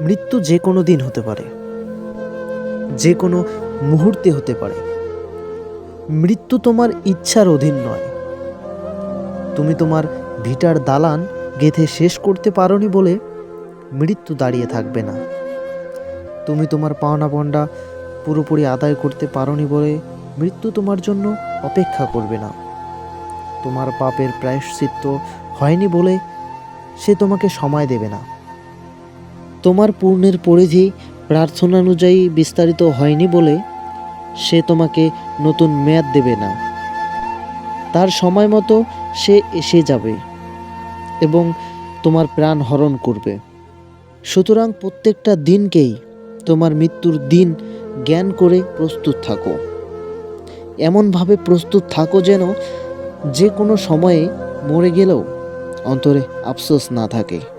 মৃত্যু যে কোনো দিন হতে পারে। যে কোনো মুহূর্তে হতে পারে। মৃত্যু তোমার ইচ্ছার অধীন নয়। তুমি তোমার ভিটার দালান গেথে শেষ করতে পারোনি বলে মৃত্যু দাঁড়িয়ে থাকবে না। তুমি তোমার পাওনা পণ্ডা পুরোপুরি আদায় করতে পারোনি বলে মৃত্যু তোমার জন্য অপেক্ষা করবে না। তোমার পাপের প্রায়শ্চিত্ত হয়নি বলে সে তোমাকে সময় দেবে না। তোমার পূর্ণের পরিধি প্রার্থনানুযায়ী বিস্তারিত হয়নি বলে সে তোমাকে নতুন মেয়াদ দেবে না। তার সময় মতো সে এসে যাবে এবং তোমার প্রাণ হরণ করবে। সুতরাং প্রত্যেকটা দিনকেই তোমার মৃত্যুর দিন জ্ঞান করে প্রস্তুত থাকো। এমনভাবে প্রস্তুত থাকো যেন যে কোনো সময়ে মরে গেলেও অন্তরে আফসোস না থাকে।